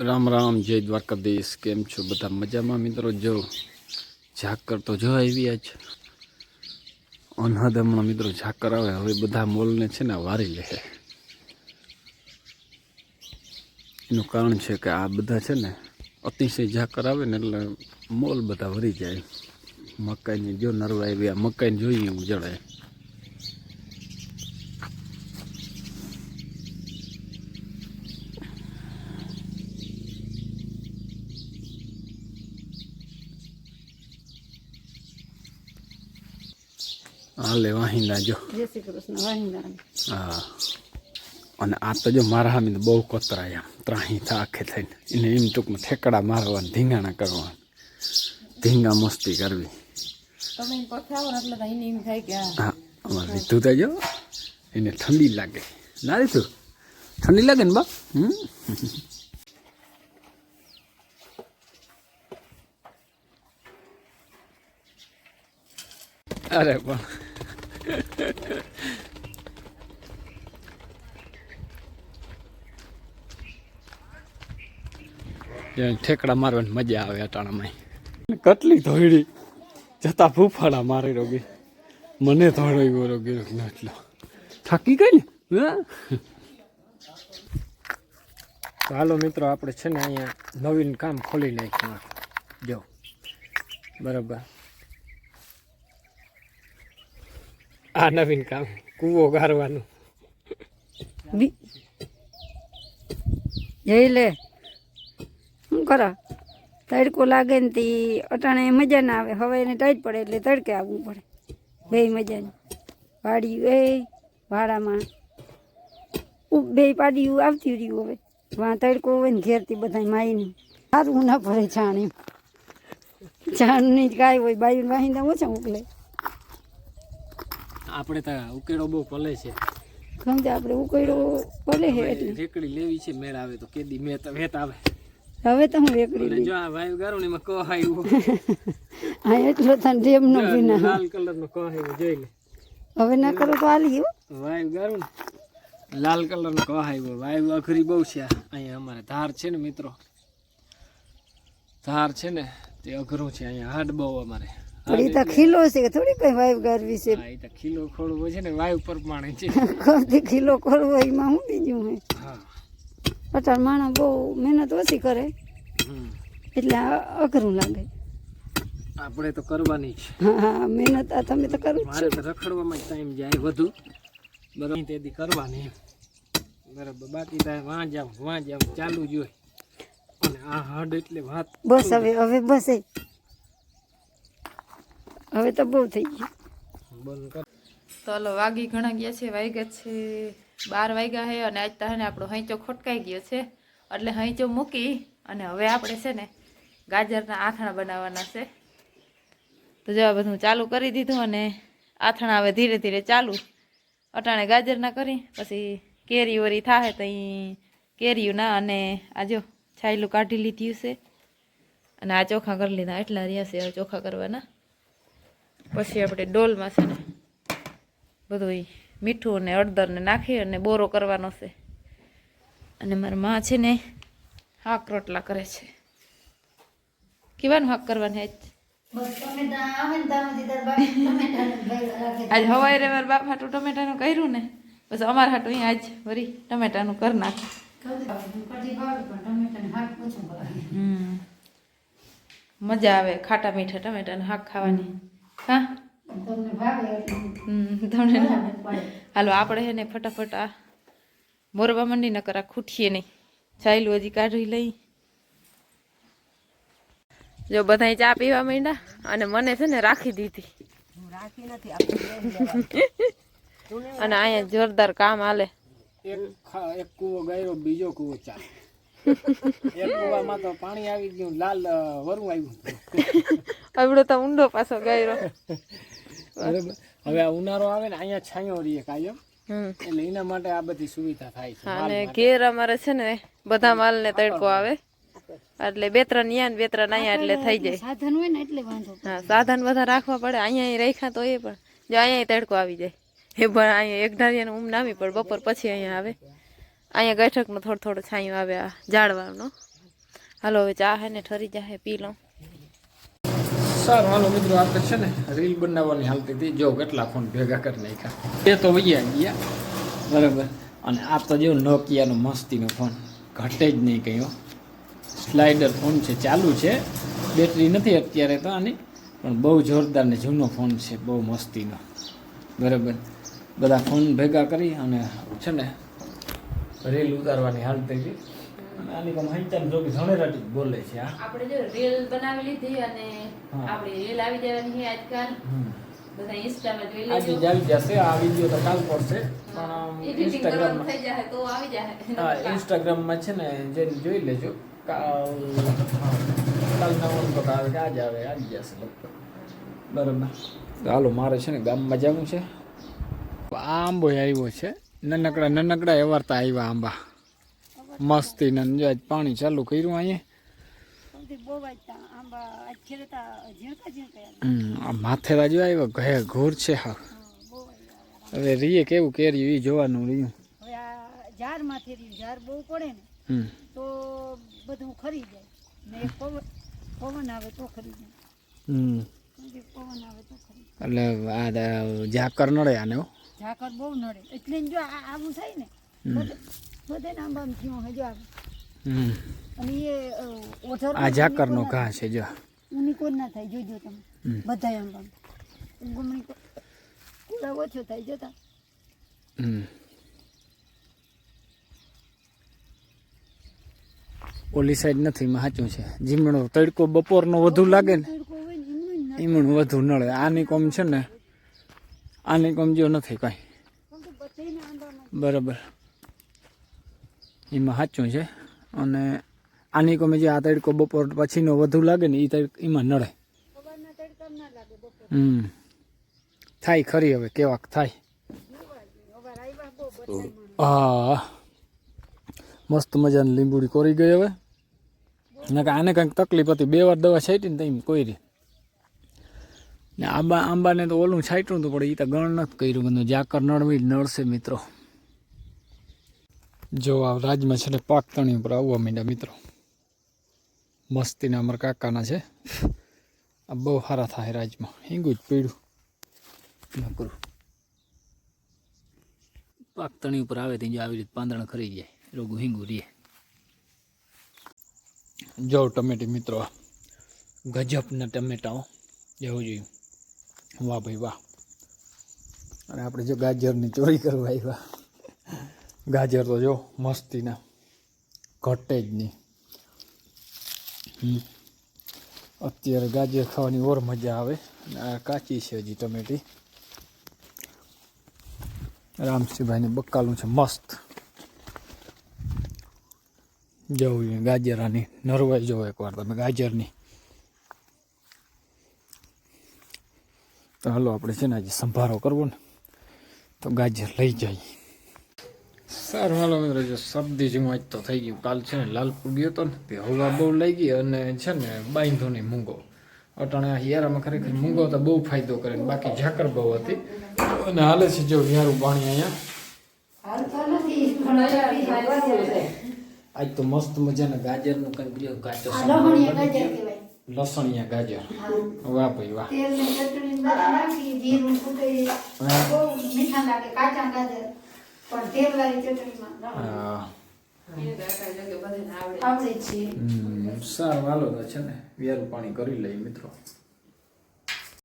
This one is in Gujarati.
રામ રામ, જય દ્વારકાધીશ. કેમ છો બધા મજામાં મિત્રો? જો, ઝાકર તો જો આવી આજ અનહદ હમણાં મિત્રો ઝાકર આવે. હવે બધા મોલને છે ને વારી લે એનું કારણ છે કે આ બધા છે ને અતિશય ઝાકર આવે ને એટલે મોલ બધા વરી જાય. મકાઈની જો નરવા આવી મકાઈને જોઈએ જણાય હાલે વાહિંદા જો જય શ્રી કૃષ્ણ વાહિંદા હા. અને આ તો જો મારા સામે તો બહુ કોતરાય આમ ત્રાહી થા આખે થઈને. એને એમ ટૂંકમાં ઠેકડા મારવાના ધીંગાણા કરવાના ધીંગા મસ્તી કરવી. તમે પથે આવો એટલે એને એમ થાય કે હા અમારે લીધું તો જો એને ઠંડી લાગે. ના રીતું? ઠંડી લાગે ને બા હમ? અરે પણ ઠેકડા મારવાની મજા આવે અટાણામાં કટલી ધોઈડી જતા ફૂફાડા મારી રોગી. મને ધોડાવ્યો રોગી એટલો. થાકી ગઈ ને? હાલો મિત્રો, આપણે છે ને અહીંયા નવીન કામ ખોલી નાખ્યું જો. બરાબર. આ નવીન કામ કૂવો ગારવાનું જઈ લે શું કરો તડકો લાગે ને તે અટાણે મજા ના આવે હવે એને ટાઈટ પડે એટલે તડકે આવવું પડે બે મજાની પાડ્યું એ ભાડામાં બે પાડ્યું આવતી રહ્યું હવે વા તડકો હોય ને ઘેરથી બધા માઈને સારું ના પડે છાણ એમ છાણની જ ગાય હોય બાયું વાહિંદા ઓછા ઉકલે આપણે તો ઉકેડો બહુ પલે છે. સમજે આપણે ઉકેડો પલે છે એટલે. રેકડી લેવી છે મેળ આવે તો કેદી મેં તો વેત આવે. હવે તો હું રેકડી જો આ વાયુ ગારો ને એમાં કહ આવ્યું હા એટલો તને રેમ નો ભીના. લાલ કલર નો કહાયું આવ્યું જોઈ લે. હવે ના કરો તો આલી હો. વાયુ ગારું ને. લાલ કલર નો કહ આવ્યો વાયુ અઘરી બહુ છે અહીંયા અમારે ધાર છે ને મિત્રો. ધાર છે ને તે અઘરું છે. અહીંયા હાડ બહુ અમારે. પણ તો ખીલો છે કે થોડી કઈ વાઈવ ગારવી છે. હા એ તો ખીલો ખોળવો છે ને વાયુ પ્રમાણે છે. ખીલો કરવો એમાં હું બીજું હે? હા. અત્યારે માણસ બહુ મહેનત ઓછી કરે. એટલે અઘરું લાગે. આપણે તો કરવાની જ. હા મહેનત આ તમે તો કરું મારે તો રખડવામાં જ ટાઈમ જાય વધુ. બરાબર. તેથી કરવાની. બરાબર. બાકી તો વાં જાવ વાં જાવ ચાલુ જ હોય. અને આ હાડ એટલે વાત બસ હવે હવે બસ એ. હવે તો બહુ થઈ ગયું. તો હલો વાગી ઘણા ગયા છે, વાગ્યા છે બાર વાગ્યા છે અને આજ તો આપણો હૈંચો ખોટકાઈ ગયો છે. એટલે હૈંચો મૂકી અને હવે આપણે છે ને ગાજરના આથણા બનાવવાના છે. તો જો બધું ચાલુ કરી દીધું અને આથણા હવે ધીરે ધીરે ચાલુ. અટાણે ગાજરના કરી, પછી કેરી વરી થાય તો કેરીયું અને આ જો છાયલું કાઢી લીધું છે. અને આ ચોખા કરી લીધા, એટલા રહ્યા છે ચોખા કરવાના. પછી આપણે ડોલમાં છે ને બધું મીઠું ને અડદરને નાખી અને બોરો કરવાનો છે. અને મારા માં છે ને હાક રોટલા કરે છે. કેવાનું હાક કરવાની આજ? આજ હવારે મારા બાપ હાટું ટમેટાનું કર્યું ને બસ અમારા હાટું અહીંયા આજ વરી ટમેટાનું કરી નાખ. મજા આવે ખાટા મીઠા ટમેટાનું શાક ખાવાની. હા? તમને હાલો આપણે હે ને ફટાફટ આ મોરવા મંડી ન કરા ખૂટીએ નહીં. છાયલું હજી કાઢી લઈ. જો બધા ચા પીવા માંડ્યા અને મને છે ને રાખી દીધી. અને અહીંયા જોરદાર કામ હાલે. એક કૂવો ગાયરો બીજો કૂવો ચા. એક કૂવામાં તો પાણી આવી ગયું લાલ વરું આવ્યું આવડો તો ઊંડો પાછો ગાયરો. હવે ઉનાળો આવે ને અહીંયા છાંયો રહીએ કાયમ. એટલે એના માટે આ બધી સુવિધા થાય છે અને ઘેર અમારે છે ને બધા માલ ને તડકો આવે. એટલે બે ત્રણ યા બે ત્રણ અહીંયા એટલે થઈ જાય. સાધન હોય ને એટલે વાંધો હા સાધન બધા રાખવા પડે. અહીંયા રાખ્યા તો એ પણ. જો અહીંયા તડકો આવી જાય. એ પણ અહીંયા એક ધારિયાનું ઊંઘ નામી પણ બપોર પછી અહીંયા આવે. અહીંયા ગઠકનો થોડો થોડો છાંયો આવે આ ઝાડવાનો. હાલો હવે ચા હે ને ઠરી જાહે પી લઉં. સારું. હાલો મિત્રો આપણે છે ને રીલ બનાવવાની હાલતી હતી. જો કેટલા ફોન ભેગા કરી નાખ્યા. એ તો વૈયા ગયા. બરાબર. અને આ તો જો નોકિયાનો મસ્તીનો ફોન. ઘટે જ નહીં હો. સ્લાઇડર ફોન છે, ચાલુ છે. બેટરી નથી અત્યારે તો આની. પણ બહુ જોરદાર ને જૂનો ફોન છે, બહુ મસ્તીનો. બરાબર. બધા ફોન ભેગા કરી અને છે ને રીલ ઉતારવાની હાલતી હતી. આની કમ હંચાન જોગી ધણેરાટી જ બોલે છે આ આપણે જો રીલ બનાવી લીધી અને. આપણી રીલ આવી જવાની છે આજકાલ. બધા ઇન્સ્ટામાં જોઈ લેજો. આજે આવી જશે આ વીડિયો તો કાલ પડશે પણ ઇન્સ્ટાગ્રામ થઈ જાય તો આવી જાય હા ઇન્સ્ટાગ્રામમાં છે ને જે જોઈ લેજો. કાલ કાલના ઓન તો કાલ આજ આવે આવી જશે બરાબર. હાલો મારે છે ને ગામમાં જવું છે. આંબો આવ્યો છે. નાનકડા નાનકડા એવારતા આવ્યા આંબા. મસ્તી ને આજ પાણી ચાલુ કર્યું અહીંયા. માથે બહુ વાંચતા આંબા આજ ખેરતા ઝીણકા ઝીણકા હમ, આ માથેરા જો આવ્યો ઘે ઘોર છે હા. હવે રીએ કેવું કેર્યું એ જોવાનું રહ્યું આ ઝાડ માથે રહ્યું ઝાડ બહુ પડે ને તો બધું ખરી જાય. ને પવન આવે તો ખરી જાય. હમ. પવન આવે તો એટલે આ ઝાકર નડે આને ઝાકર બહુ નડે. એટલે જો આ આવું થાય ને બધે થયું હમ. અને એ ઓઝર આ ઝાકરનો ઘા છે જો. ઉનિકોન ના થાય જોજો તમે. હમ. બધા આંબામાં. ગુમણી કુડા ઓછો થાય જતા. હમ. ઓલી સાઈડ નથી સાચું છે. જીમણો તડકો બપોરનો વધુ લાગે ને. ઈમણ વધુ નળે આની કોમ છે ને આની કોમ જો નથી કાંઈ. બરાબર. એમાં સાચું છે. અને આની કોમે જે આ તડકો બપોર પછીનો વધુ લાગે ને એ તડકો એમાં ના બપોર હમ. થાય ખરી હવે, કેવાક થાય. હા. મસ્ત મજાની લીંબુડી કોરી ગઈ હવે. નકર આને કંઈક તકલીફ હતી, બે વાર દવા છાંટી ને તો કોઈ રી ને આંબા, આંબાને તો ઓલું છાંટ્યું હતું, પણ એ તો ગણ નથી કર્યું. બધું જાકર નળવી જ નળશે મિત્રો. જો આ રાજમાં છે ને પાક તણી ઉપર આવવા માંડ્યા મિત્રો. મસ્તીના અમારા કાકાના છે. આ બહુ સારા થાય રાજમાં. હિંગું જ પીડું નકરું પાક તણી ઉપર આવે ત્યાં જો આવી રીતે પાંદડા ખરી જાય. રોગું હિંગું રીએ જો ટમેટી મિત્રો ગજબના ટમેટાઓ જવું જોયું વાહ ભાઈ વાહ. અને આપણે જો ગાજરની ચોરી કરવા આવ્યા. ગાજર તો જો મસ્તીના. ઘટે જ નહીં. અત્યારે ગાજર ખાવાની ઓર મજા આવે. અને આ કાચી છે હજી ટમેટી. રામસિંહભાઈને બકાલું છે મસ્ત. જવું ગાજરાની, નરવાઈ જોવો એકવાર તમે ગાજરની. તો હાલો આપણે છે ને આજે સંભારો કરવો ને, તો ગાજર લઈ જાય. સારું હાલો મિત્રો જો જેવું આજ તો થઈ ગયું. કાલ છે ને લાલપુર ગયો હતો ને તે હવા બહુ લઈ ગઈ અને છે ને બાંધો નહીં મૂંગો. અટાણે આ હિયારામાં ખરેખર મૂંગો તો બહુ ફાયદો કરે ને બાકી ઝાકર બહુ હતી. અને હાલે છે જો હિયારું પાણી અહીંયા. આજ તો મસ્ત મજાના ગાજરનું કંઈક બીજું ગાજર લસણિયા ગાજર વાહ ભાઈ વાહ. પણ તેલ ચટણીમાં આવડે. છે. સારું હાલો છે ને વ્યારું પાણી કરી લઈએ મિત્રો.